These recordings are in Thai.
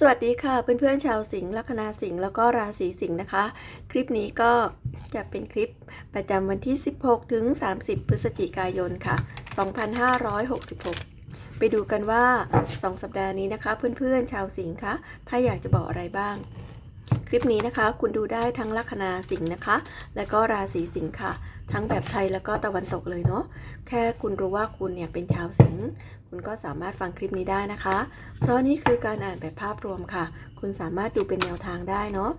สวัสดีค่ะเพื่อนๆชาวสิงห์ลัคนาสิงห์แล้วก็ราศีสิงห์นะคะ คลิปนี้ก็จะเป็นคลิปประจำวันที่ 16 ถึง 30 พฤศจิกายนค่ะ 2566 ไปดูกันว่า 2 สัปดาห์นี้นะคะ เพื่อนๆชาวสิงห์คะถ้าอยากจะบอกอะไรบ้าง คลิปนี้นะคะ คุณดูได้ทั้งลัคนาสิงห์นะคะ และก็ราศีสิงห์ค่ะ ทั้งแบบไทยแล้วก็ตะวันตกเลยเนาะแค่คุณรู้ว่าคุณเนี่ยเป็นชาวสิงห์คุณก็สามารถฟังคลิปนี้ได้นะคะ เพราะนี่คือการอ่านแบบภาพรวมค่ะ คุณสามารถดูเป็นแนวทางได้เนาะ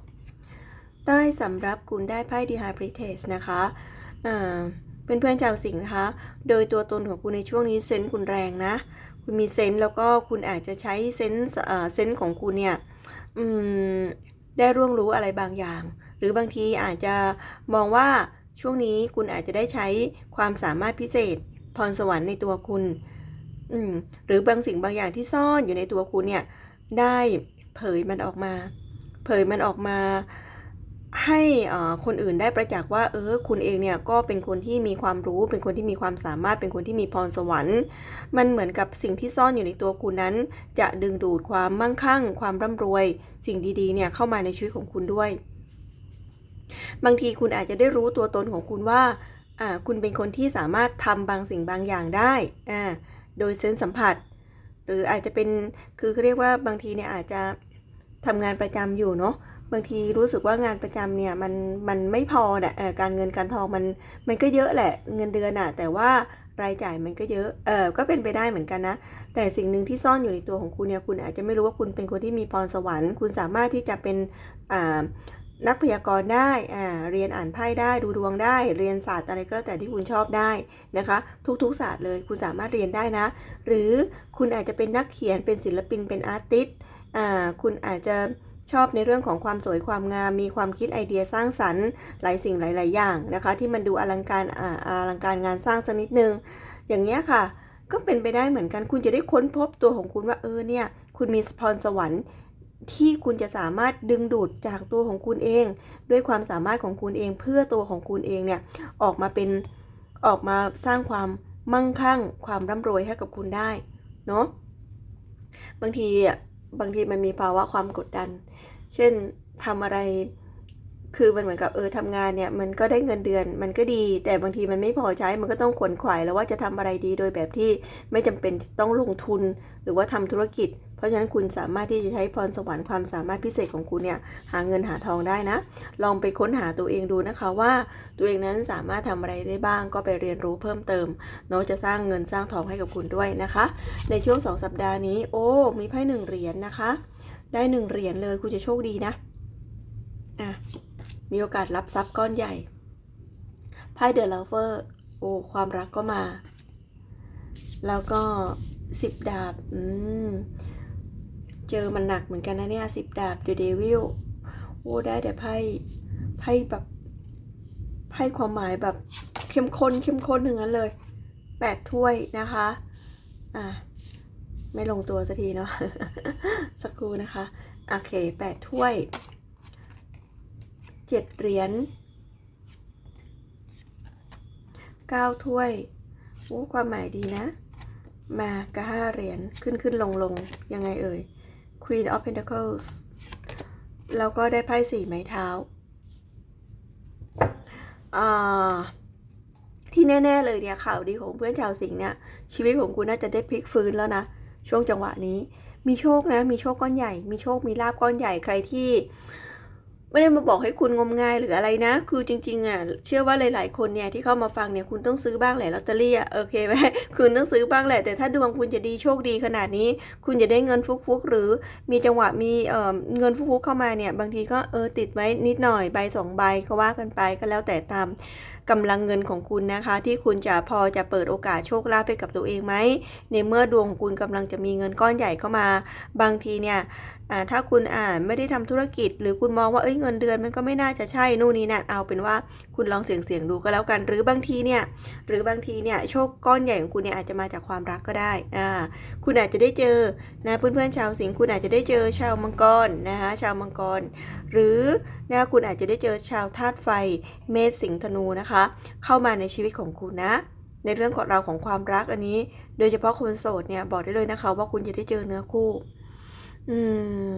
ใต้สำรับคุณได้ไพ่ดีไฮบริเทสนะคะอ่าเป็นเพื่อนๆชาวสิงห์นะคะ โดยตัวตนของคุณในช่วงนี้เซนส์คุณแรงนะ คุณมีเซนส์แล้วก็คุณอาจจะใช้เซนส์เอ่อเซนส์ของคุณเนี่ย อืม ได้ร่วงรู้อะไรบางอย่าง หรือบางทีอาจจะมองว่าช่วงนี้คุณอาจจะได้ใช้ความสามารถพิเศษ พรสวรรค์ในตัวคุณ อืมหรือบางสิ่งบางอย่างที่ซ่อนอยู่ในตัวคุณเนี่ย ได้เผยมันออกมา เผยมันออกมา ให้คนอื่นได้ประจักษ์ว่า เออ คุณเองเนี่ยก็เป็นคนที่มีความรู้ เป็นคนที่มีความสามารถ เป็นคนที่มีพรสวรรค์ มันเหมือนกับสิ่งที่ซ่อนอยู่ในตัวคุณนั้น จะดึงดูดความมั่งคั่ง ความร่ำรวย สิ่งดีๆ เนี่ยเข้ามาในชีวิตของคุณด้วย บางทีคุณอาจจะได้รู้ตัวตนของคุณว่า อ่า คุณเป็นคนที่สามารถทำบางสิ่งบางอย่างได้ อ่า โดยเซนส์สัมผัส หรืออาจจะเป็น คือเขาเรียกว่าบางทีเนี่ยอาจจะทำงานประจำอยู่เนาะ บางทีรู้สึกว่างานประจำเนี่ยมันมันไม่พอน่ะเอ่อการเงินการทองมันมันก็เยอะแหละเงินเดือนอะแต่ว่ารายจ่ายมันก็เยอะเออก็เป็นไปได้เหมือนกันนะ แต่สิ่งหนึ่งที่ซ่อนอยู่ในตัวของคุณเนี่ยคุณอาจจะไม่รู้ว่าคุณเป็นคนที่มีพรสวรรค์ คุณสามารถที่จะเป็นอ่านักพยากรณ์ได้อ่าเรียนอ่านไพ่ได้ ดูดวงได้ เรียนศาสตร์อะไรก็แล้วแต่ที่คุณชอบได้นะคะ ทุกๆศาสตร์เลยคุณสามารถเรียนได้นะ หรือคุณอาจจะเป็นนักเขียน เป็นศิลปิน เป็นอาร์ติสต์อ่าคุณอาจจะ ชอบในเรื่องของความสวยความงาม มีความคิดไอเดียสร้างสรรค์หลายสิ่งหลาย ๆ อย่างนะคะ ที่มันดูอลังการออลังการงานสร้างสักนิดนึง อย่างเงี้ยค่ะ ก็เป็นไปได้เหมือนกันคุณจะได้ค้นพบตัวของคุณว่าเออเนี่ยคุณมีพรสวรรค์ที่คุณจะสามารถดึงดูดจากตัวของคุณเอง ด้วยความสามารถของคุณเองเพื่อตัวของคุณเองเนี่ยออกมาเป็นออกมาสร้างความมั่งคั่ง ความร่ำรวยให้กับคุณได้เนาะบางทีอะบางทีมันมีภาวะความกดดัน เช่นทำอะไร คือมันเหมือนกับเออทำงานเนี่ย มันก็ได้เงินเดือน มันก็ดี แต่บางทีมันไม่พอใช้ มันก็ต้องขวนขวายแล้วว่าจะทำอะไรดีโดยแบบที่ไม่จำเป็นต้องลงทุนหรือว่าทำธุรกิจ เพราะฉะนั้นคุณสามารถที่จะใช้พรสวรรค์ความสามารถพิเศษของคุณเนี่ยหาเงินหาทองได้นะ ลองไปค้นหาตัวเองดูนะคะว่า ตัวเองนั้นสามารถทำอะไรได้บ้าง ก็ไปเรียนรู้เพิ่มเติมเนาะจะสร้างเงินสร้างทองให้กับคุณด้วยนะคะ ในช่วงสองสัปดาห์นี้ โอ้ มีไพ่หนึ่งเหรียญนะคะ ได้หนึ่งเหรียญเลยคุณจะโชคดีนะอะมีโอกาสรับทรัพย์ก้อนใหญ่ไพ่เดอะลาเวอร์โอ้ความรักก็มา แล้วก็สิบดาบอืมเจอมันหนักเหมือนกันนะเนี่ยสิบดาบเดอะเดวิลโอ้ได้แต่ไพ่ไพ่แบบไพ่ความหมายแบบเข้มข้นเข้มข้นทั้งนั้นเลยแปดถ้วยนะคะ อะ ไม่ลงตัวสักทีเนาะ สักครู่นะคะ โอเคแปดถ้วยเจ็ดเหรียญเก้าถ้วยโอ้ความหมายดีนะ มาก็ห้าเหรียญขึ้นขึ้นลงลงยังไงเอ่ย Queen of Pentacles แล้วก็ได้ไพ่สี่ไม้เท้าอ่าที่แน่ ๆ เลยเนี่ยข่าวดีของเพื่อนชาวสิงห์เนี่ยชีวิตของคุณน่าจะได้พลิกฟื้นแล้วนะ ช่วงจังหวะนี้ มีโชคนะ มีโชคก้อนใหญ่ มีโชคมีลาบก้อนใหญ่ใครที่ไม่ได้มาบอกให้คุณงมงายหรืออะไรนะ คือจริง ๆอะ เชื่อว่าหลาย ๆ คนเนี่ยที่เข้ามาฟังเนี่ยคุณต้องซื้อบ้างแหละลอตเตอรี่อะโอเคไหมคุณต้องซื้อบ้างแหละ แต่ถ้าดวงคุณจะดีโชคดีขนาดนี้ คุณจะได้เงินฟุกๆหรือมีจังหวะมีเอ่อเงินฟุกๆเข้ามาเนี่ย บางทีก็เออติดไว้นิดหน่อยใบสองใบก็ว่ากันไปก็แล้วแต่ตาม กำลังเงินของคุณนะคะ ที่คุณจะพอจะเปิดโอกาสโชคลาภให้กับตัวเองไหมในเมื่อดวงของคุณกำลังจะมีเงินก้อนใหญ่เข้ามา บางทีเนี่ย ถ้าคุณอ่าไม่ได้ทำธุรกิจ หรือคุณมองว่าเอ้ยเงินเดือนมันก็ไม่น่าจะใช่นู่นนี่นั่นเอาเป็นว่าคุณลองเสี่ยงเสี่ยงๆดูก็แล้วกัน หรือบางทีเนี่ยหรือบางทีเนี่ยโชคก้อนใหญ่ของคุณเนี่ยอาจจะมาจากความรักก็ได้อ่าคุณอาจจะได้เจอนะเพื่อนๆชาวสิงห์คุณอาจจะได้เจอชาวมังกรนะคะชาวมังกร หรือนะคุณอาจจะได้เจอชาวธาตุไฟเมษสิงห์ธนูนะคะ เข้ามาในชีวิตของคุณนะในเรื่องของเราวของความรักอันนี้ โดยเฉพาะคนโสดเนี่ยบอกได้เลยนะคะ ว่าคุณจะได้เจอเนื้อคู่ อืม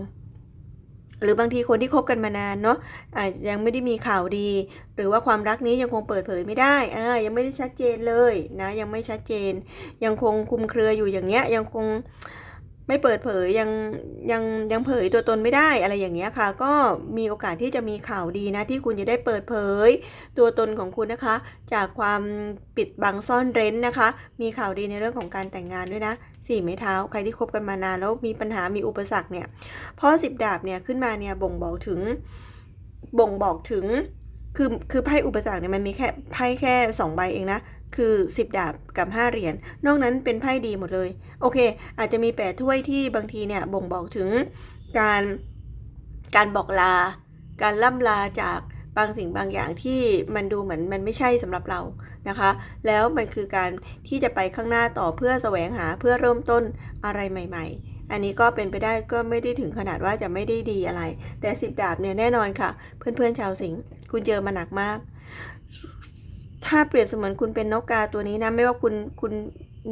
หรือบางทีคนที่คบกันมานานเนาะอะยังไม่ได้มีข่าวดี หรือว่าความรักนี้ยังคงเปิดเผยไม่ได้อ่ายังไม่ได้ชัดเจนเลยนะ ยังไม่ชัดเจน ยังคงคุมเครืออยู่อย่างเงี้ย ยังคง ไม่เปิดเผยยังยังยังเผยตัวตนไม่ได้อะไรอย่างเงี้ยค่ะ ก็มีโอกาสที่จะมีข่าวดีนะที่คุณจะได้เปิดเผย ตัวตนของคุณนะคะ จากความปิดบังซ่อนเร้นนะคะ มีข่าวดีในเรื่องของการแต่งงานด้วยนะสี่ไม้เท้าใครที่คบกันมานานแล้วมีปัญหามีอุปสรรคเนี่ยเพราะสิบดาบเนี่ยขึ้นมาเนี่ยบ่งบอกถึงบ่งบอกถึง คือคือไพ่อุปสรรคเนี่ยมันมีแค่ไพ่แค่สองใบเองนะ คือ 10 ดาบกับ 5 เหรียญนอกนั้นเป็นไพ่ดีหมดเลย โอเค อาจจะมีแปดถ้วยที่บางทีเนี่ยบ่งบอกถึงการการบอกลา การล่ำลาจากบางสิ่งบางอย่างที่มันดูเหมือนมันไม่ใช่สำหรับเรานะคะ แล้วมันคือการที่จะไปข้างหน้าต่อเพื่อแสวงหาเพื่อเริ่มต้นอะไรใหม่ ๆ อันนี้ก็เป็นไปได้ก็ไม่ได้ถึงขนาดว่าจะไม่ได้ดีอะไร แต่สิบดาบเนี่ยแน่นอนค่ะ เพื่อนๆชาวสิงห์คุณเจอมาหนักมาก ถ้าเปรียบเสมือนคุณเป็นนกกาตัวนี้นะไม่ว่าคุณคุณ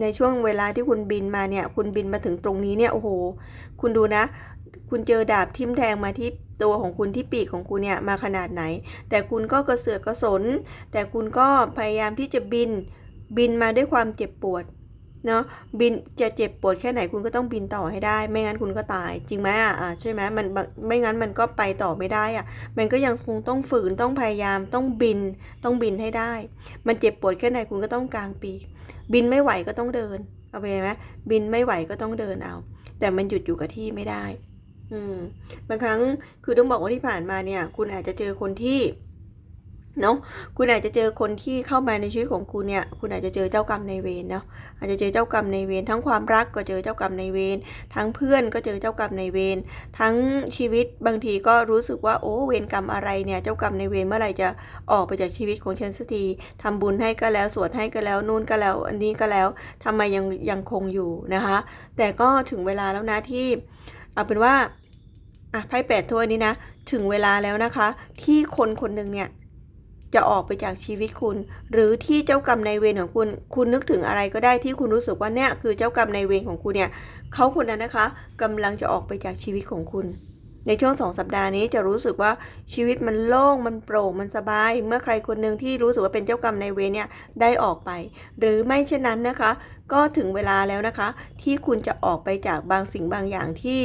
ในช่วงเวลาที่คุณบินมาเนี่ย คุณบินมาถึงตรงนี้เนี่ยโอ้โห คุณดูนะ คุณเจอดาบทิ่มแทงมาที่ตัวของคุณที่ปีกของคุณเนี่ยมาขนาดไหน แต่คุณก็กระเสือกกระสน แต่คุณก็พยายามที่จะบินบินมาด้วยความเจ็บปวด เนาะบินจะเจ็บปวดแค่ไหนคุณก็ต้องบินต่อให้ได้ ไม่งั้นคุณก็ตาย จริงไหมอะอ่าใช่ไหมมันไม่งั้นมันก็ไปต่อไม่ได้อะ มันก็ยังคงต้องฝืนต้องพยายามต้องบินต้องบินให้ได้ มันเจ็บปวดแค่ไหนคุณก็ต้องกลางปี บินไม่ไหวก็ต้องเดินเอาไปไหมบินไม่ไหวก็ต้องเดินเอา แต่มันหยุดอยู่กับที่ไม่ได้ อืมบางครั้งคือต้องบอกว่าที่ผ่านมาเนี่ย คุณอาจจะเจอคนที่ เนาะคุณอาจจะเจอคนที่เข้ามาในชีวิตของคุณเนี่ย คุณอาจจะเจอเจ้ากรรมในเวรเนาะอาจจะเจอเจ้ากรรมในเวรทั้งความรักก็เจอเจ้ากรรมในเวรทั้งเพื่อนก็เจอเจ้ากรรมในเวรทั้งชีวิตบางทีก็รู้สึกว่าโอ้เวรกรรมอะไรเนี่ยเจ้ากรรมในเวรเมื่อไหร่จะออกไปจากชีวิตของฉันสักทีทำบุญให้ก็แล้วสวดให้ก็แล้วนู่นก็แล้ว อันนี้ก็แล้วทำไมยังยังคงอยู่นะคะ แต่ก็ถึงเวลาแล้วนะที่เอาเป็นว่าอะไพ่แปดถ้วยนี้นะ ถึงเวลาแล้วนะคะ ที่คนคนหนึ่งเนี่ย จะออกไปจากชีวิตคุณ หรือที่เจ้ากรรมนายเวรของคุณ คุณนึกถึงอะไรก็ได้ที่คุณรู้สึกว่าเนี่ยคือเจ้ากรรมนายเวรของคุณเนี่ยเขาคนนั้นนะคะกำลังจะออกไปจากชีวิตของคุณ ในช่วงสองสัปดาห์นี้จะรู้สึกว่าชีวิตมันโล่งมันโปร่งมันสบาย เมื่อใครคนหนึ่งที่รู้สึกว่าเป็นเจ้ากรรมนายเวรเนี่ยได้ออกไป หรือไม่เช่นนั้นนะคะ ก็ถึงเวลาแล้วนะคะ ที่คุณจะออกไปจากบางสิ่งบางอย่างที่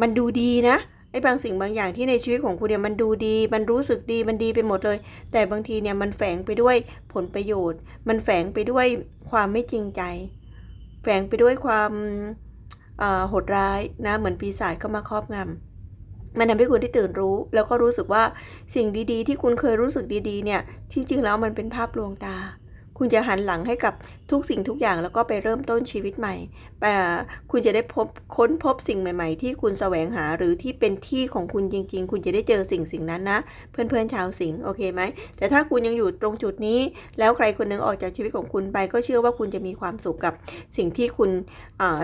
มันดูดีนะ อ้บางสิ่งบางอย่างที่ในชีวิตของคุณเนี่ยมันดูดี มันรู้สึกดีมันดีไปหมดเลย แต่บางทีเนี่ยมันแฝงไปด้วยผลประโยชน์ มันแฝงไปด้วยความไม่จริงใจ แฝงไปด้วยความโหดร้ายนะเหมือนปีศาจเข้ามาครอบงำมันทำให้คุณได้ตื่นรู้ แล้วก็รู้สึกว่าสิ่งดีๆ ที่คุณเคยรู้สึกดีๆ เนี่ย ที่จริงแล้วมันเป็นภาพลวงตา คุณจะหันหลังให้กับทุกสิ่งทุกอย่างแล้วก็ไปเริ่มต้นชีวิตใหม่แต่คุณจะได้พบค้นพบสิ่งใหม่ ๆ ที่คุณแสวงหาหรือที่เป็นที่ของคุณจริง ๆ คุณจะได้เจอสิ่งสิ่งนั้นนะ เพื่อนๆชาวสิงห์โอเคไหม แต่ถ้าคุณยังอยู่ตรงจุดนี้ แล้วใครคนหนึงออกจากชีวิตของคุณไป ก็เชื่อว่าคุณจะมีความสุขกับสิ่งที่คุณ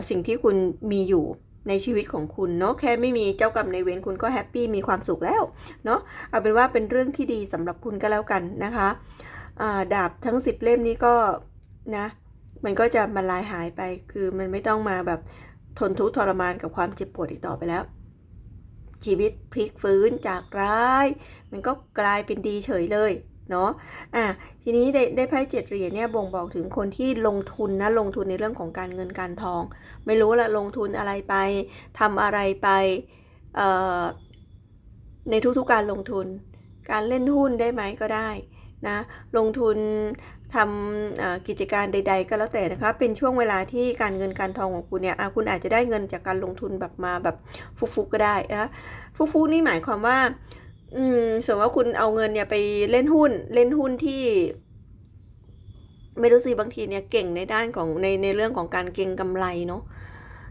สิ่งที่คุณมีอยู่ในชีวิตของคุณเนาะแค่ไม่มีเจ้ากรรมในเวรคุณก็แฮปปี้มีความสุขแล้วเนาะเอาเป็นว่าเป็นเรื่องที่ดีสำหรับคุณก็แล้วกันนะคะ ดาบทั้ง 10 เล่มนี้ก็นะ มันก็จะมาลายหายไป คือมันไม่ต้องมาแบบทนทุกข์ทรมานกับความเจ็บปวดอีกต่อไปแล้ว ชีวิตพลิกฟื้นจากร้าย มันก็กลายเป็นดีเฉยเลยเนาะ อะ ทีนี้ได้ได้ไพ่เจ็ดเหรียญเนี่ยบ่งบอกถึงคนที่ลงทุนนะ ลงทุนในเรื่องของการเงินการทอง ไม่รู้ละลงทุนอะไรไปทำอะไรไป เอ่อ ในทุกๆการลงทุน การเล่นหุ้นได้ไหมก็ได้ นะลงทุนทำกิจการใด ๆ ก็แล้วแต่นะคะ เป็นช่วงเวลาที่การเงินการทองของคุณเนี่ยคุณอาจจะได้เงินจากการลงทุนแบบมาแบบฟุกๆก็ได้นะฟุกๆนี่หมายความว่าอืมสมมติว่าคุณเอาเงินเนี่ยไปเล่นหุ้นเล่นหุ้นที่ไม่รู้สิบางทีเนี่ยเก่งในด้านของในในเรื่องของการเก็งกำไรเนาะ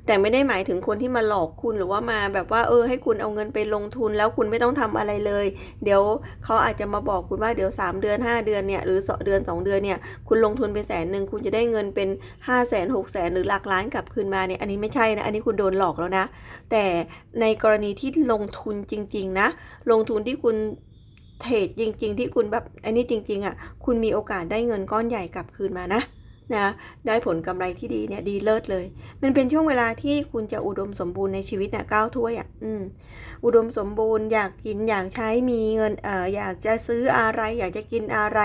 แต่ไม่ได้หมายถึงคนที่มาหลอกคุณหรือว่ามาแบบว่าเออให้คุณเอาเงินไปลงทุนแล้วคุณไม่ต้องทำอะไรเลย เดี๋ยวเขาอาจจะมาบอกคุณว่าเดี๋ยว 3 เดือน 5 เดือนเนี่ยหรือเดือน 2 เดือนเนี่ยคุณลงทุนไปแสนหนึ่งคุณจะได้เงินเป็น 5 0 0แสนหกแสนหรือหลักล้านกลับคืนมาเนี่ยอันนี้ไม่ใช่นะ อันนี้คุณโดนหลอกแล้วนะ แต่ในกรณีที่ลงทุนจริง ๆ นะ ลงทุนที่คุณเทรดจริง ๆ ที่คุณแบบอันนี้จริง ๆอะคุณมีโอกาสได้เงินก้อนใหญ่กลับคืนมานะ นะได้ผลกำไรที่ดีเนี่ยดีเลิศเลย มันเป็นช่วงเวลาที่คุณจะอุดมสมบูรณ์ในชีวิตเนี่ยก้าวถ้วยอะอืมอุดมสมบูรณ์อยากกินอยากใช้มีเงินเอ่ออยากจะซื้ออะไร อยากจะกินอะไร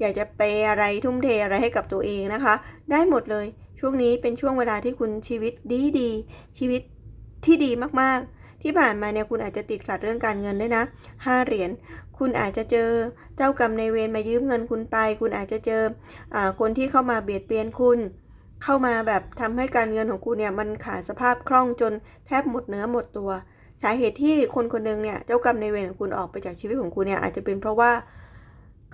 อยากจะเปอะไรทุ่มเทอะไรให้กับตัวเองนะคะ ได้หมดเลยช่วงนี้เป็นช่วงเวลาที่คุณชีวิตดีดีชีวิตที่ดีมากๆ ที่ผ่านมาเนี่ยคุณอาจจะติดขัดเรื่องการเงินด้วยนะห้าเหรียญคุณอาจจะเจอเจ้ากรรมในเวรมายืมเงินคุณไป คุณอาจจะเจออคนที่เข้ามาเบียดเบียนคุณ เข้ามาแบบทำให้การเงินของคุณเนี่ยมันขาดสภาพคล่องจนแทบหมดเนื้อหมดตัว สาเหตุที่คนคนหนึงเนี่ยเจ้ากรรมในเวรของคุณออกไปจากชีวิตของคุณเนี่ยอาจจะเป็นเพราะว่า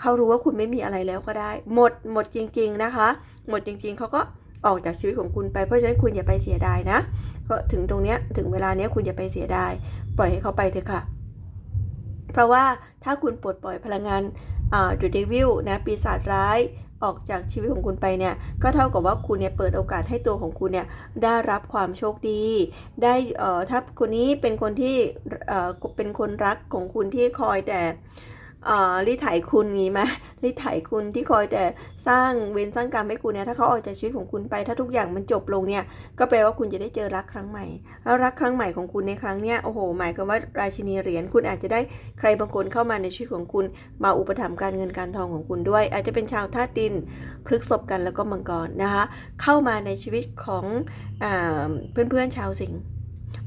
เขารู้ว่าคุณไม่มีอะไรแล้วก็ได้ หมดหมดจริง ๆนะคะ หมดจริง ๆเขาก็ ออกจากชีวิตของคุณไปเพราะฉะนั้นคุณอย่าไปเสียดายนะเพราะถึงตรงเนี้ยถึงเวลาเนี้ยคุณอย่าไปเสียดาย ปล่อยให้เขาไปเถอะค่ะ เพราะว่าถ้าคุณปลดปล่อยพลังงานอ่า The Devil นะปีศาจร้ายออกจากชีวิตของคุณไปเนี่ยก็เท่ากับว่าคุณเนี่ยเปิดโอกาสให้ตัวของคุณเนี่ยได้รับความโชคดี ได้เอ่อถ้าคนนี้เป็นคนที่เอ่อเป็นคนรักของคุณที่คอยแต่ รีดไถคุณงี้ไหมรีดไถคุณที่คอยแต่สร้างเวรสร้างกรรมให้คุณเนี่ยถ้าเขาออกจากชีวิตของคุณไป ถ้าทุกอย่างมันจบลงเนี่ยก็แปลว่าคุณจะได้เจอรักครั้งใหม่แล้วรักครั้งใหม่ของคุณในครั้งเนี้ยโอ้โหหมายความว่าราชินีเหรียญคุณอาจจะได้ใครบางคนเข้ามาในชีวิตของคุณ มาอุปถัมภ์การเงินการทองของคุณด้วย อาจจะเป็นชาวธาตุดินพฤกษบกันแล้วก็มังกรนะคะ เข้ามาในชีวิตของอเพื่อนๆชาวสิงห์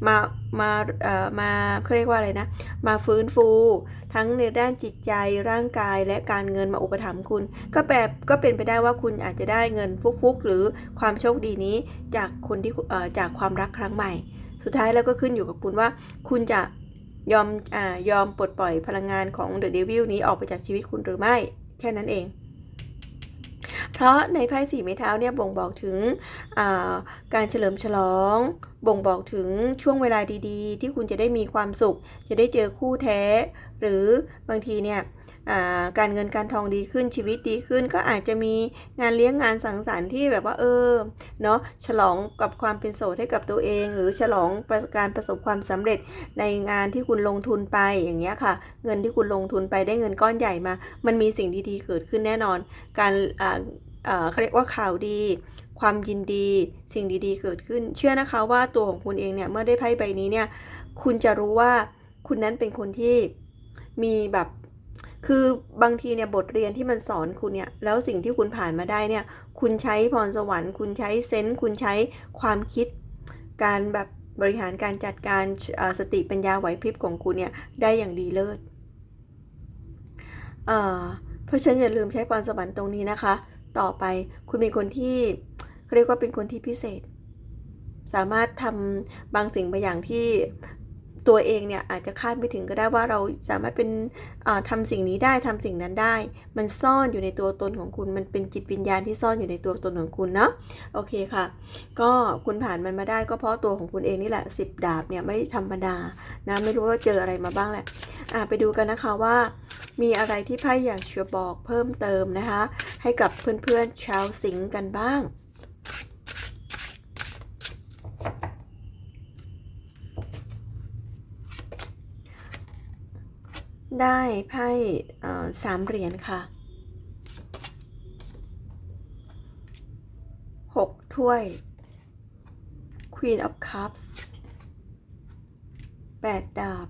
มามาเอ่อมาเขาเรียกว่าอะไรนะ มาฟื้นฟู ทั้งในด้านจิตใจร่างกายและการเงินมาอุปถัมภ์คุณ ก็แบบก็เป็นไปได้ว่าคุณอาจจะได้เงินฟุกๆ หรือความโชคดีนี้จากคนที่เอ่อจากความรักครั้งใหม่ สุดท้ายแล้วก็ขึ้นอยู่กับคุณว่า คุณจะยอมอ่ายอมปลดปล่อยพลังงานของ The Devil นี้ออกไปจากชีวิตคุณหรือไม่ แค่นั้นเอง เพราะในไพ่สีไม้เท้าเนี่ยบ่งบอกถึงอ่าการเฉลิมฉลอง บ่งบอกถึงช่วงเวลาดีๆ ที่คุณจะได้มีความสุข จะได้เจอคู่แท้ หรือบางทีเนี่ยการเงินการทองดีขึ้นชีวิตดีขึ้น ก็อาจจะมีงานเลี้ยงงานสังสรรค์ที่แบบว่าเออเนาะฉลองกับความเป็นโสดให้กับตัวเอง หรือฉลองประการประสบความสำเร็จในงานที่คุณลงทุนไปอย่างเงี้ยค่ะ เงินที่คุณลงทุนไปได้เงินก้อนใหญ่มา มันมีสิ่งดีๆเกิดขึ้นแน่นอน การเขาเรียกว่าข่าวดี ความยินดี สิ่งดีๆ เกิดขึ้น เชื่อนะคะว่าตัวของคุณเองเนี่ยเมื่อได้ไพ่ใบนี้เนี่ย คุณจะรู้ว่าคุณนั้นเป็นคนที่มีแบบคือบางทีเนี่ยบทเรียนที่มันสอนคุณเนี่ยแล้วสิ่งที่คุณผ่านมาได้เนี่ยคุณใช้พรสวรรค์ คุณใช้เซนส์คุณใช้ความคิด การแบบบริหารการจัดการสติปัญญาไหวพริบของคุณเนี่ยได้อย่างดีเลิศเเพราะฉะนั้นอย่าลืมใช้พรสวรรค์ตรงนี้นะคะ ต่อไปคุณเป็นคนที่ เขาเรียกว่าเป็นคนที่พิเศษ สามารถทำบางสิ่งบางอย่างที่ตัวเองเนี่ยอาจจะคาดไม่ถึงก็ได้ว่าเราสามารถเป็นอ่าทำสิ่งนี้ได้ทำสิ่งนั้นได้ มันซ่อนอยู่ในตัวตนของคุณ มันเป็นจิตวิญญาณที่ซ่อนอยู่ในตัวตนของคุณเนาะโอเคค่ะ ก็คุณผ่านมันมาได้ก็เพราะตัวของคุณเองนี่แหละสิบดาบเนี่ยไม่ธรรมดานะไม่รู้ว่าเจออะไรมาบ้างแหละอะไปดูกันนะคะว่า มีอะไรที่ไพ่อยากจะบอกเพิ่มเติมนะคะ ให้กับเพื่อนๆชาวสิงห์กันบ้าง ได้ไพ่สามเหรียญค่ะหกถ้วย Queen of Cups แปดดาบ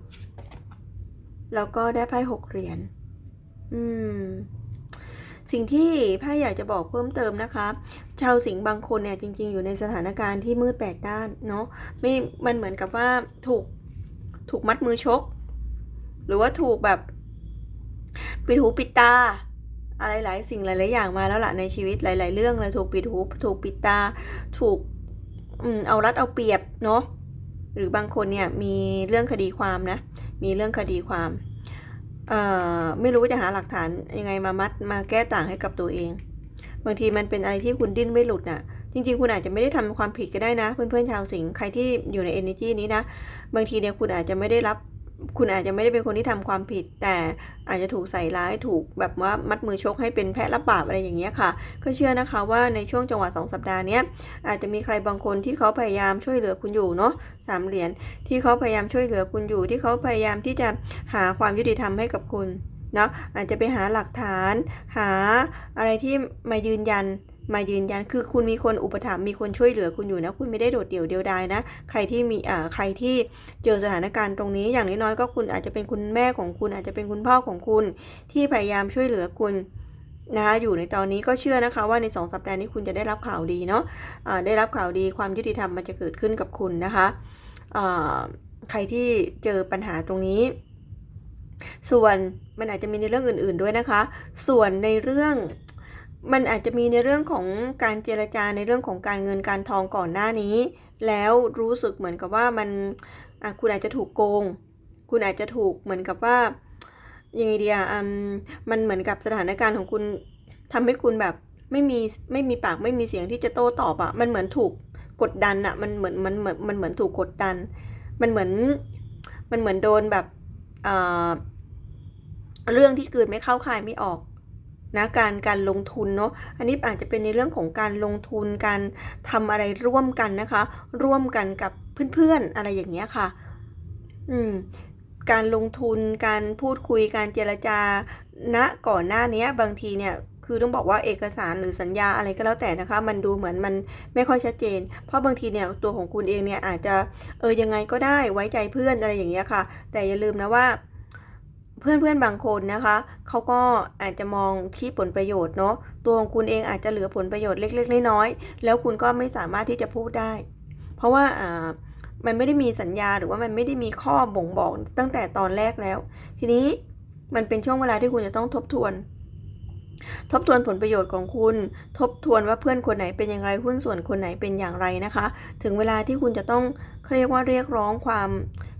แล้วก็ได้ไพ่หกเหรียญ อืม สิ่งที่ไพ่อยากจะบอกเพิ่มเติมนะคะ ชาวสิงห์บางคนเนี่ยจริง ๆ อยู่ในสถานการณ์ที่มืดแปดด้านเนาะ ไม่ มันเหมือนกับว่าถูก ถูกมัดมือชก หรือว่าถูกแบบปิดหูปิดตา อะไรหลายสิ่งหลายๆอย่างมาแล้วล่ะในชีวิตหลาย ๆ เรื่องเลยถูกปิดหูถูกปิดตา ถูกอเอารัดเอาเปรียบเนาะหรือบางคนเนี่ยมีเรื่องคดีความนะ มีเรื่องคดีความเอ่อไม่รู้ว่าจะหาหลักฐานยังไงมามัดมาแก้ต่างให้กับตัวเอง บางทีมันเป็นอะไรที่คุณดิ้นไม่หลุดน่ะ จริง ๆ คุณอาจจะไม่ได้ทำความผิดก็ได้นะ เพื่อนๆชาวสิงห์ใครที่อยู่ใน energy นี้นะ บางทีเนี่ยคุณอาจจะไม่ได้รับ คุณอาจจะไม่ได้เป็นคนที่ทำความผิด แต่อาจจะถูกใส่ร้ายถูกแบบว่ามัดมือชกให้เป็นแพะรับบาปอะไรอย่างเงี้ยค่ะ ก็เชื่อนะคะว่าในช่วงจังหวะสองสัปดาห์เนี้ยอาจจะมีใครบางคนที่เขาพยายามช่วยเหลือคุณอยู่เนาะสามเหรียญที่เขาพยายามช่วยเหลือคุณอยู่ ที่เขาพยายามที่จะหาความยุติธรรมให้กับคุณเนาะอาจจะไปหาหลักฐาน หาอะไรที่มายืนยัน มายืนยันคือคุณมีคนอุปถัมภ์มีคนช่วยเหลือคุณอยู่นะ คุณไม่ได้โดดเดี่ยวเดียวดายนะ ใครที่มีอ่าใครที่เจอสถานการณ์ตรงนี้อย่างน้อยๆก็คุณอาจจะเป็นคุณแม่ของคุณอาจจะเป็นคุณพ่อของคุณ ที่พยายามช่วยเหลือคุณนะคะอยู่ในตอนนี้ก็เชื่อนะคะว่าในสองสัปดาห์นี้คุณจะได้รับข่าวดีเนาะะได้รับข่าวดีความยุติธรรมมันจะเกิดขึ้นกับคุณนะคะใครที่เจอปัญหาตรงนี้ ส่วนมันอาจจะมีในเรื่องอื่น ๆด้วยนะคะ ส่วนในเรื่อง มันอาจจะมีในเรื่องของการเจรจาในเรื่องของการเงินการทองก่อนหน้านี้ แล้วรู้สึกเหมือนกับว่ามันคุณอาจจะถูกโกง คุณอาจจะถูกเหมือนกับว่ายังไงดีอะมมันเหมือนกับสถานการณ์ของคุณทำให้คุณแบบไม่มีไม่มีปากไม่มีเสียงที่จะโต้ตอบอะมันเหมือนถูกกดดันอะมันเหมือนมันเหมือนมันเหมือนถูกกดดัน มันเหมือนมันเหมือนโดนแบบเรื่องที่เกิดไม่เข้าคายไม่ออก นะการการลงทุนเนาะอันนี้อาจจะเป็นในเรื่องของการลงทุนการทำอะไรร่วมกันนะคะ ร่วมกันกับเพื่อนๆอะไรอย่างเงี้ยค่ะ อืมการลงทุนการพูดคุยการเจรจาณก่อนหน้านี้บางทีเนี่ยคือต้องบอกว่าเอกสารหรือสัญญาอะไรก็แล้วแต่นะคะ มันดูเหมือนมันไม่ค่อยชัดเจน เพราะบางทีเนี่ยตัวของคุณเองเนี่ยอาจจะเออยังไงก็ได้ไว้ใจเพื่อนอะไรอย่างเงี้ยค่ะ แต่อย่าลืมนะว่า เพื่อนๆบางคนนะคะเขาก็อาจจะมองที่ผลประโยชน์เนาะตัวของคุณเองอาจจะเหลือผลประโยชน์เล็กๆน้อยๆแล้วคุณก็ไม่สามารถที่จะพูดได้ เพราะว่าอ่ามันไม่ได้มีสัญญาหรือว่ามันไม่ได้มีข้อบ่งบอกตั้งแต่ตอนแรกแล้ว ทีนี้มันเป็นช่วงเวลาที่คุณจะต้องทบทวน ทบทวนผลประโยชน์ของคุณ ทบทวนว่าเพื่อนคนไหนเป็นอย่างไรหุ้นส่วนคนไหนเป็นอย่างไรนะคะ ถึงเวลาที่คุณจะต้องเขาเรียกว่าเรียกร้องความ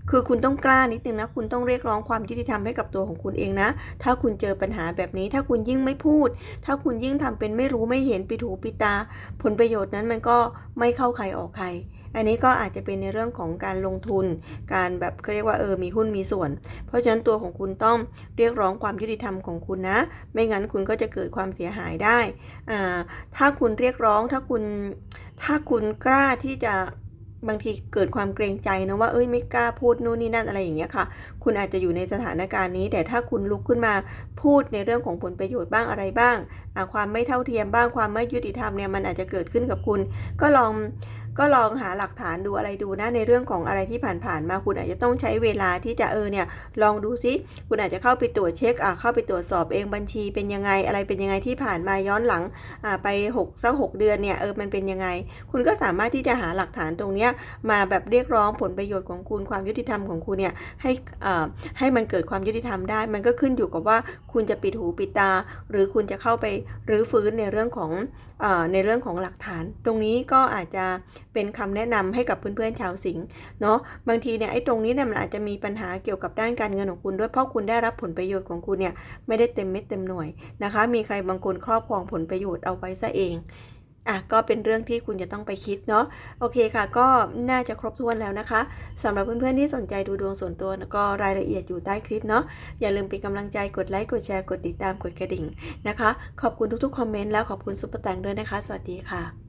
คือคุณต้องกล้านิดนึงนะ คุณต้องเรียกร้องความยุติธรรมให้กับตัวของคุณเองนะ ถ้าคุณเจอปัญหาแบบนี้ ถ้าคุณยิ่งไม่พูด ถ้าคุณยิ่งทำเป็นไม่รู้ไม่เห็นปิดหูปิดตา ผลประโยชน์นั้นมันก็ไม่เข้าใครออกใคร อันนี้ก็อาจจะเป็นในเรื่องของการลงทุน การแบบเขาเรียกว่าเออ มีหุ้นมีส่วน เพราะฉะนั้นตัวของคุณต้องเรียกร้องความยุติธรรมของคุณนะ ไม่งั้นคุณก็จะเกิดความเสียหายได้ อ่า ถ้าคุณเรียกร้อง ถ้าคุณ ถ้าคุณกล้าที่จะ บางทีเกิดความเกรงใจนะว่าเอ้ยไม่กล้าพูดนู่นนี่นั่นอะไรอย่างเงี้ยค่ะ คุณอาจจะอยู่ในสถานการณ์นี้ แต่ถ้าคุณลุกขึ้นมาพูดในเรื่องของผลประโยชน์บ้างอะไรบ้างความไม่เท่าเทียมบ้างความไม่ยุติธรรมเนี่ยมันอาจจะเกิดขึ้นกับคุณ ก็ลอง ก็ลองหาหลักฐานดูอะไรดูนะในเรื่องของอะไรที่ผ่านๆมาคุณอาจจะต้องใช้เวลาที่จะเออเนี่ยลองดูซิคุณอาจจะเข้าไปตรวจเช็คอ่าเข้าไปตรวจสอบเองบัญชีเป็นยังไงอะไรเป็นยังไงที่ผ่านมาย้อนหลังอ่าไป6สักหกเดือนเนี่ยเออมันเป็นยังไง คุณก็สามารถที่จะหาหลักฐานตรงเนี้ยมาแบบเรียกร้องผลประโยชน์ของคุณความยุติธรรมของคุณเนี่ยให้อ่าให้มันเกิดความยุติธรรมได้ มันก็ขึ้นอยู่กับว่าคุณจะปิดหูปิดตา หรือคุณจะเข้าไปรื้อฟื้นในเรื่องของออในเรื่องของหลักฐาน ตรงนี้ก็อาจจะ เป็นคำแนะนำให้กับเพื่อนๆชาวสิงห์เนาะบางทีเนี่ยไอ้ตรงนี้เนี่ยมันอาจจะมีปัญหาเกี่ยวกับด้านการเงินของคุณด้วยเพราะคุณได้รับผลประโยชน์ของคุณเนี่ยไม่ได้เต็มเม็ดเต็มหน่วยนะคะ มีใครบางคนครอบครองผลประโยชน์เอาไว้ซะเองอะก็เป็นเรื่องที่คุณจะต้องไปคิดเนาะโอเคค่ะ ก็น่าจะครบถ้วนแล้วนะคะสำหรับเพื่อนๆที่สนใจดูดวงส่วนตัวก็รายละเอียดอยู่ใต้คลิปเนาะอย่าลืมเป็นกำลังใจกดไลค์กดแชร์กดติดตามกดกระดิ่งนะคะ ขอบคุณทุกๆคอมเมนต์แล้วขอบคุณซุปเปอร์แตงด้วยนะคะ สวัสดีค่ะ